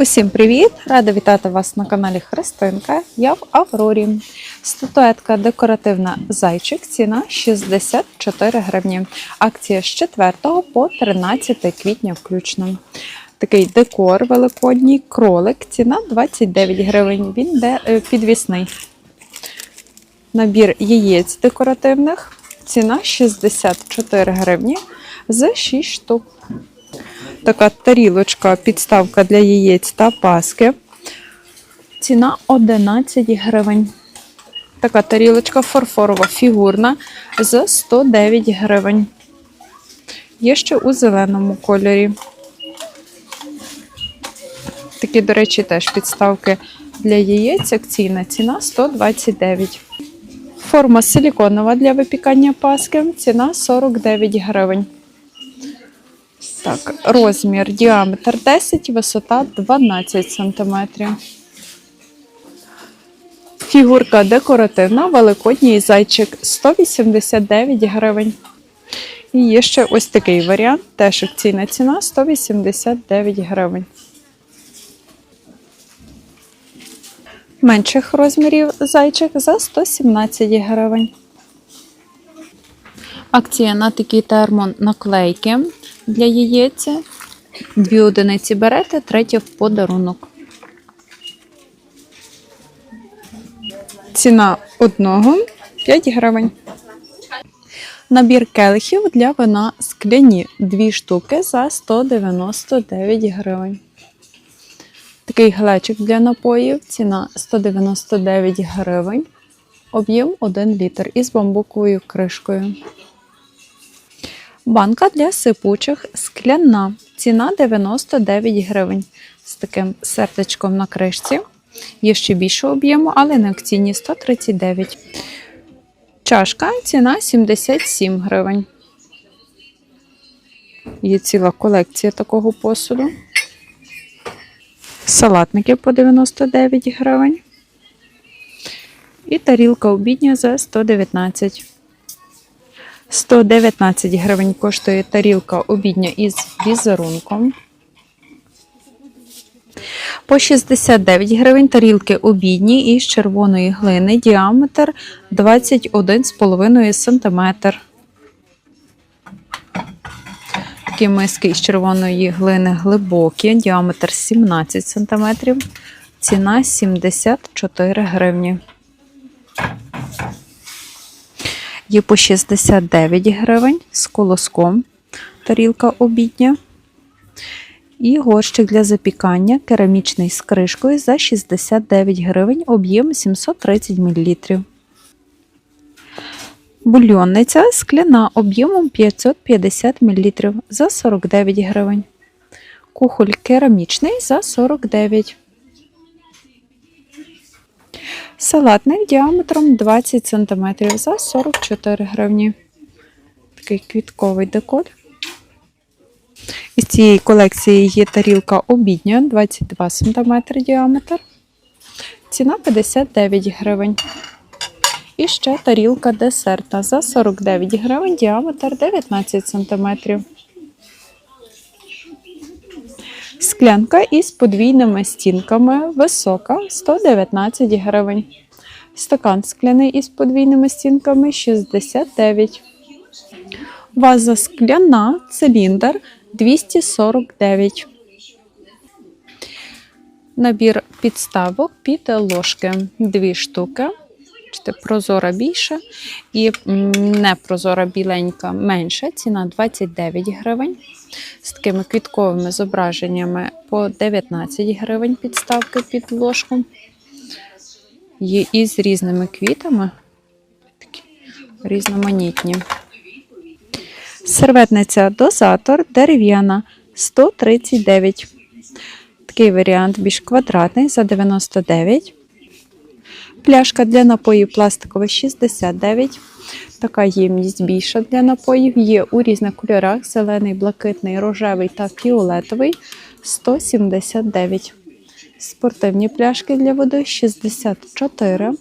Усім привіт! Рада вітати вас на каналі Христинка. Я в Аврорі. Статуетка декоративна зайчик. Ціна 64 гривні. Акція з 4 по 13 квітня включно. Такий декор великодній, кролик. Ціна 29 гривень. Він де е, підвісний. Набір яєць декоративних. Ціна 64 гривні за 6 штук така тарілочка, підставка для яєць та паски. Ціна 11 гривень. Така тарілочка фарфорова фігурна за 109 гривень. Є ще у зеленому кольорі. Такі, до речі, теж підставки для яєць. Акційна ціна 129. Форма силіконова для випікання паски. Ціна 49 гривень. Так, розмір, діаметр 10, висота 12 см. Фігурка декоративна, великодній зайчик 189 гривень. І є ще ось такий варіант, теж акційна ціна 189 гривень. Менших розмірів зайчик за 117 гривень. Акція на такі термонаклейки для яєць. Дві одиниці берете, третя в подарунок. Ціна одного 5 гривень. Набір келихів для вина скляні. Дві штуки за 199 гривень. Такий глечик для напоїв. Ціна 199 гривень. Об'єм 1 літр із бамбуковою кришкою. Банка для сипучих скляна. Ціна 99 гривень. З таким сердечком на кришці. Є ще більше об'єму, але на акційні 139. Чашка ціна 77 гривень. Є ціла колекція такого посуду. Салатники по 99 гривень. І тарілка обідня за 119 119 гривень коштує тарілка обідня із візерунком. По 69 гривень тарілки обідні із червоної глини. Діаметр 21,5 см. Такі миски із червоної глини глибокі, діаметр 17 см. Ціна 74 гривні. Є по 69 гривень з колоском тарілка обідня. І горщик для запікання керамічний з кришкою за 69 гривень, об'єм 730 мл. Бульйонниця скляна об'ємом 550 мл за 49 гривень. Кухоль керамічний за 49 Салатник діаметром 20 см за 44 гривні. Такий квітковий декор. Із цієї колекції є тарілка обідня 22 см діаметр. Ціна 59 гривень. І ще тарілка десертна за 49 гривень, діаметр 19 см. Склянка із подвійними стінками висока 119 гривень. Стакан скляний із подвійними стінками 69. Ваза скляна, циліндр 249. Набір підставок під ложки. Дві штуки. Бачите, Прозора більше і непрозора біленька менша. Ціна 29 гривень. З такими квітковими зображеннями по 19 гривень підставки під ложку. Є і з різними квітами. Такі різноманітні. Серветниця дозатор дерев'яна 139. Такий варіант більш квадратний за 99. Пляшка для напоїв пластикова 69. Така ємність більша для напоїв. Є у різних кольорах: зелений, блакитний, рожевий та фіолетовий 179. Спортивні пляшки для води 64.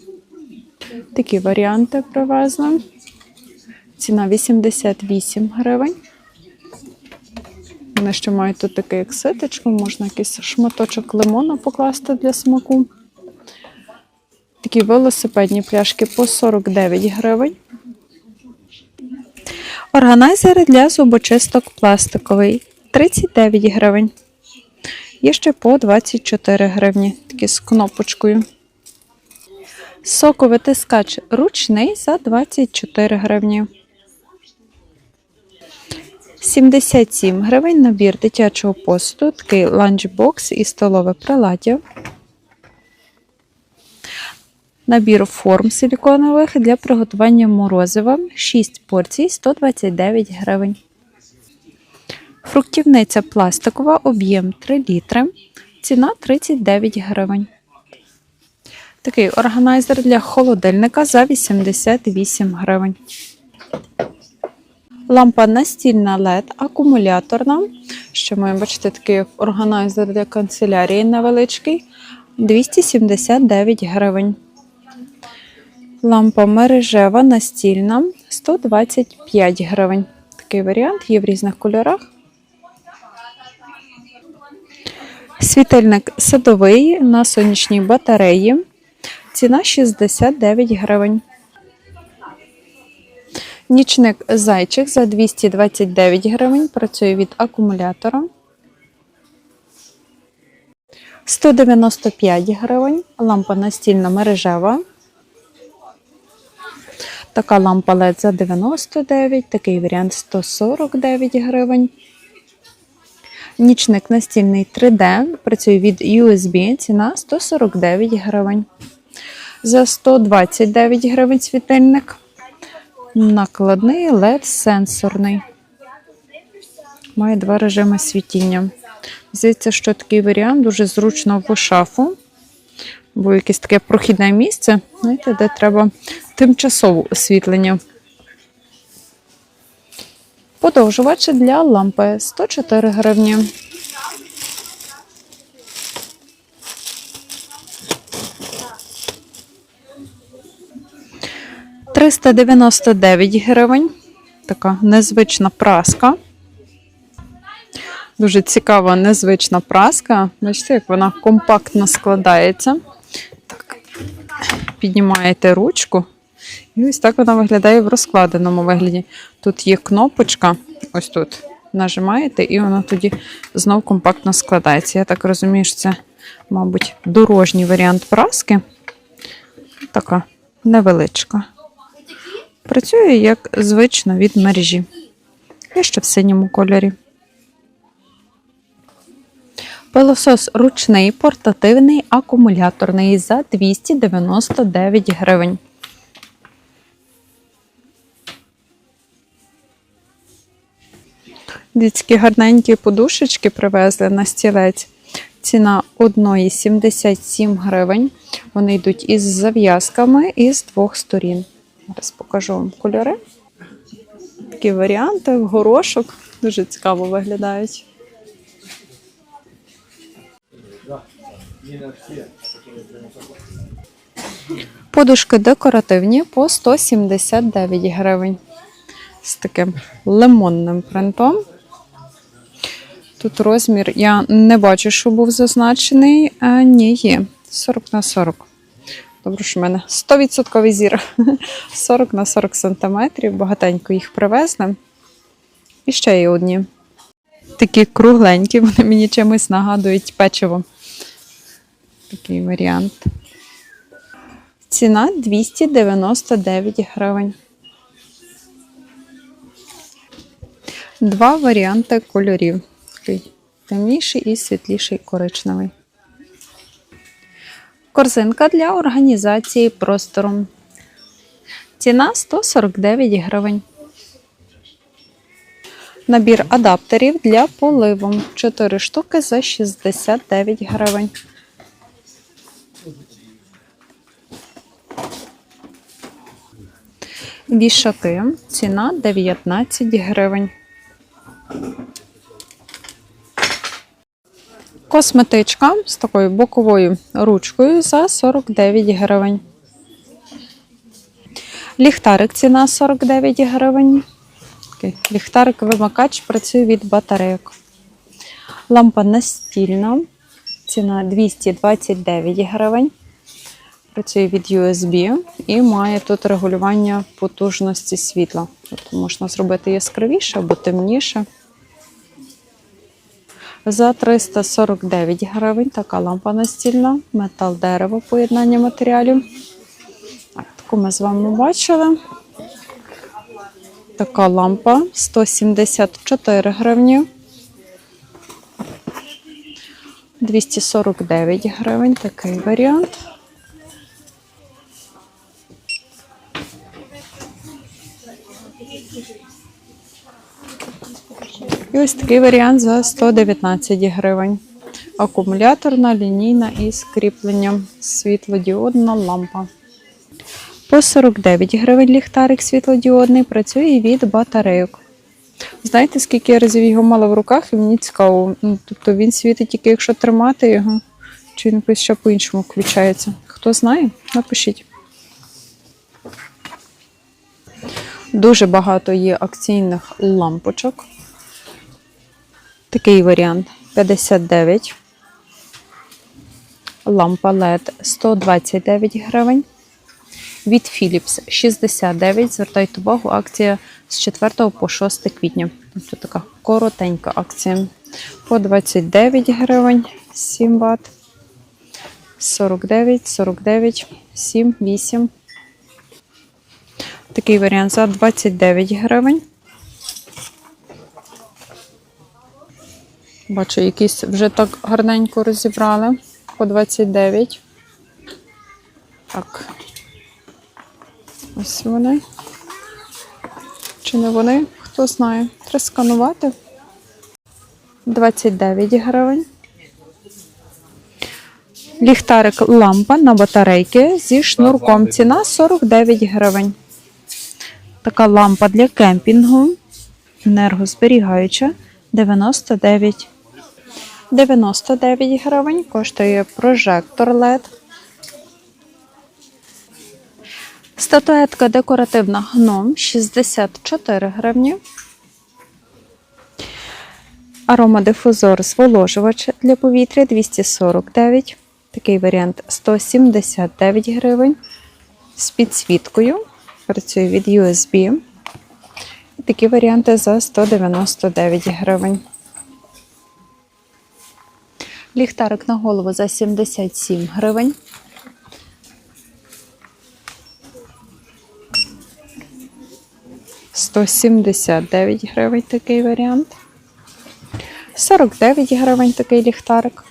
Такі варіанти привезли. Ціна 88 гривень. Вони ще мають тут таке як ситочку, можна якийсь шматочок лимона покласти для смаку. Такі велосипедні пляшки по 49 гривень. Органайзери для зубочисток пластиковий 39 гривень. Є ще по 24 гривні, такі з кнопочкою. Соковитискач ручний за 24 гривні. 77 гривень набір дитячого посуду, такий ланчбокс і столове приладдя. Набір форм силіконових для приготування морозива 6 порцій 129 гривень. Фруктівниця пластикова, об'єм 3 літри, ціна 39 гривень. Такий органайзер для холодильника за 88 гривень. Лампа настільна LED, акумуляторна. Ще маємо бачите такий органайзер для канцелярії невеличкий 279 гривень. Лампа мережева настільна 125 гривень. Такий варіант є в різних кольорах. Світильник садовий на сонячній батареї. Ціна 69 гривень. Нічник зайчик за 229 гривень. Працює від акумулятора. 195 гривень. Лампа настільна мережева. Така лампа LED за 99, такий варіант 149 гривень. Нічник настільний 3D, працює від USB, ціна 149 гривень. За 129 гривень світильник. Накладний LED сенсорний. Має два режими світіння. Здається, що такий варіант дуже зручно в шафу, бо якесь таке прохідне місце, знаєте, де треба тимчасове освітлення. Подовжувач для лампи 104 гривні. Триста дев'яносто дев'ять гривень. Така незвична праска. Дуже цікава незвична праска. Бачите, як вона компактно складається. Так. Піднімаєте ручку. І ось так вона виглядає в розкладеному вигляді. Тут є кнопочка, ось тут. Нажимаєте, і вона тоді знов компактно складається. Я так розумію, що це, мабуть, дорожній варіант праски. Така невеличка. Працює як звично від мережі. І ще в синьому кольорі. Пилосос ручний, портативний, акумуляторний за 299 гривень. Дітські гарненькі подушечки привезли на стілець. Ціна одної 77 гривень. Вони йдуть із зав'язками і з двох сторін. Зараз покажу вам кольори. Такі варіанти горошок. Дуже цікаво виглядають. Подушки декоративні по 179 гривень. З таким лимонним принтом. Тут розмір я не бачу, що був зазначений. А, ні, є 40 на 40. Добре, що в мене 100% зір. 40 на 40 сантиметрів. Багатенько їх привезли. І ще є одні. Такі кругленькі, вони мені чимось нагадують печиво. Такий варіант. Ціна 299 гривень. Два варіанти кольорів. Такий темніший і світліший коричневий. Корзинка для організації простору. Ціна 149 гривень. Набір адаптерів для поливу. 4 штуки за 69 гривень. Вішаки. Ціна 19 гривень. Косметичка з такою боковою ручкою за 49 гривень. Ліхтарик ціна 49 гривень. Ліхтарик-вимикач працює від батарейок. Лампа настільна. Ціна 229 гривень. Працює від USB і має тут регулювання потужності світла. Тобто можна зробити яскравіше або темніше. За 349 гривень така лампа настільна, метал дерево, поєднання матеріалів. Таку ми з вами бачили. Така лампа 174 гривні. 249 гривень, такий варіант. І ось такий варіант за 119 гривень. Акумуляторна, лінійна і з кріпленням. Світлодіодна лампа. По 49 гривень ліхтарик світлодіодний працює від батарейок. Знаєте, скільки я разів його мала в руках, і мені цікаво. Ну, тобто він світить тільки якщо тримати його, чи він ще по-іншому включається. Хто знає, напишіть. Дуже багато є акційних лампочок. Такий варіант 59. Лампа LED 129 гривень. Від Philips 69. Звертайте увагу, акція з 4 по 6 квітня. Тобто така коротенька акція. По 29 гривень 7 Вт. 49, 49, 7, 8. Такий варіант за 29 гривень. Бачу, якісь вже так гарненько розібрали по 29. Так. Ось вони. Чи не вони? Хто знає. Треба сканувати. 29 гривень. Ліхтарик лампа на батарейки зі шнурком. Ціна 49 гривень. Така лампа для кемпінгу. Енергозберігаюча 99. 99 гривень коштує прожектор LED. Статуетка декоративна гном 64 гривні. Аромадифузор зволожувач для повітря 249. Такий варіант 179 гривень. З підсвіткою. Працює від USB. І такі варіанти за 199 гривень. Ліхтарик на голову за 77 гривень. Сто сімдесят дев'ять гривень такий варіант. 49 гривень такий ліхтарик.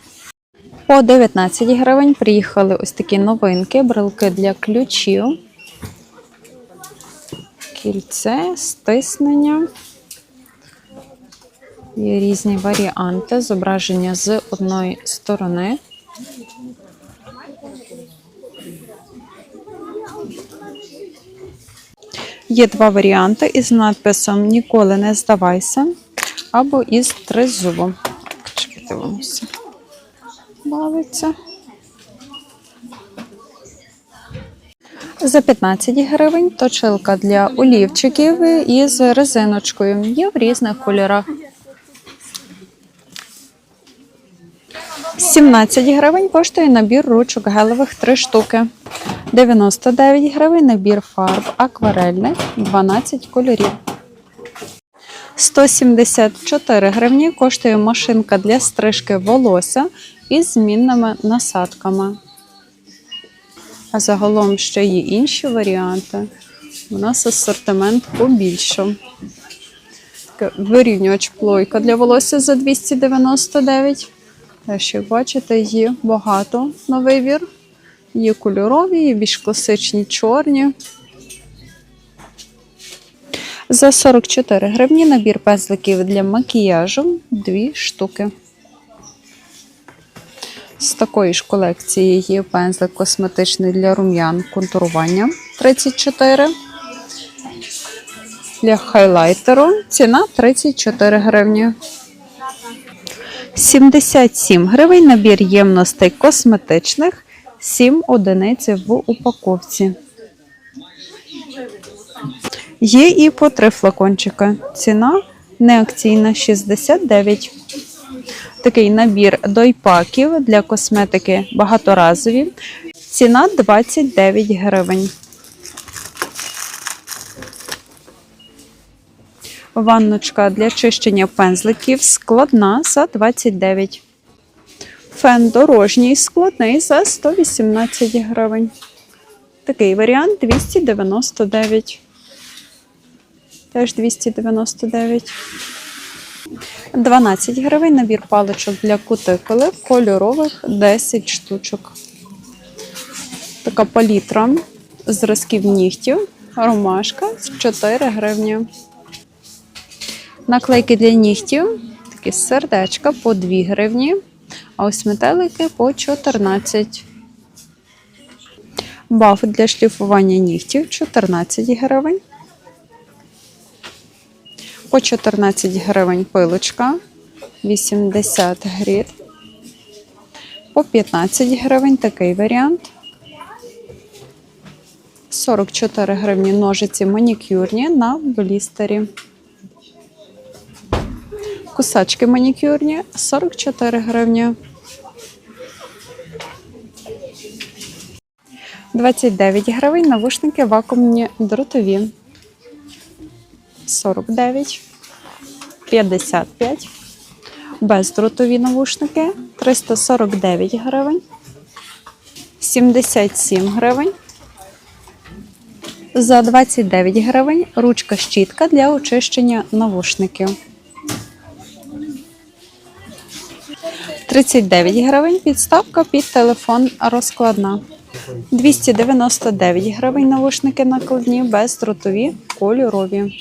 По 19 гривень приїхали ось такі новинки, брелки для ключів. Кільце, стиснення. Є різні варіанти, зображення з одної сторони. Є два варіанти із надписом Ніколи не здавайся або із тризубом. Чекайте, воно все бавиться. За 15 гривень точилка для олівчиків із резиночкою. Є в різних кольорах. 17 гривень коштує набір ручок гелевих 3 штуки. 99 гривень набір фарб акварельних 12 кольорів. 174 гривні коштує машинка для стрижки волосся із змінними насадками. А загалом ще є інші варіанти. У нас асортимент побільшав. Вирівнювач плойка для волосся за 299. Теж, як бачите, є багато на вибір. Є кольорові, є більш класичні чорні. За 44 гривні набір пензликів для макіяжу 2 штуки. З такої ж колекції є пензлик косметичний для рум'ян контурування 34. Для хайлайтеру ціна 34 гривні. 77 гривень набір ємностей косметичних, 7 одиниць в упаковці. Є і по 3 флакончика. Ціна неакційна 69. Такий набір дойпаків для косметики багаторазові. Ціна 29 гривень. Ванночка для чищення пензликів складна за 29. Фен дорожній складний за 118 гривень. Такий варіант 299. Теж 299. 12 гривень набір паличок для кутикули кольорових 10 штучок. Така палітра зразків нігтів, ромашка з 4 гривні. Наклейки для нігтів, такі сердечка по 2 гривні, а ось метелики по 14. Баф для шліфування нігтів 14 гривень. По 14 гривень пилочка 80 грит. По 15 гривень такий варіант. 44 гривні ножиці манікюрні на блістері. Кусачки манікюрні 44 гривні. 29 гривень навушники вакуумні дротові. 49, 55. Бездротові навушники 349 гривень. 77 гривень. За 29 гривень ручка щітка для очищення навушників. 39 гривень підставка під телефон розкладна. 299 гривень навушники накладні бездротові кольорові.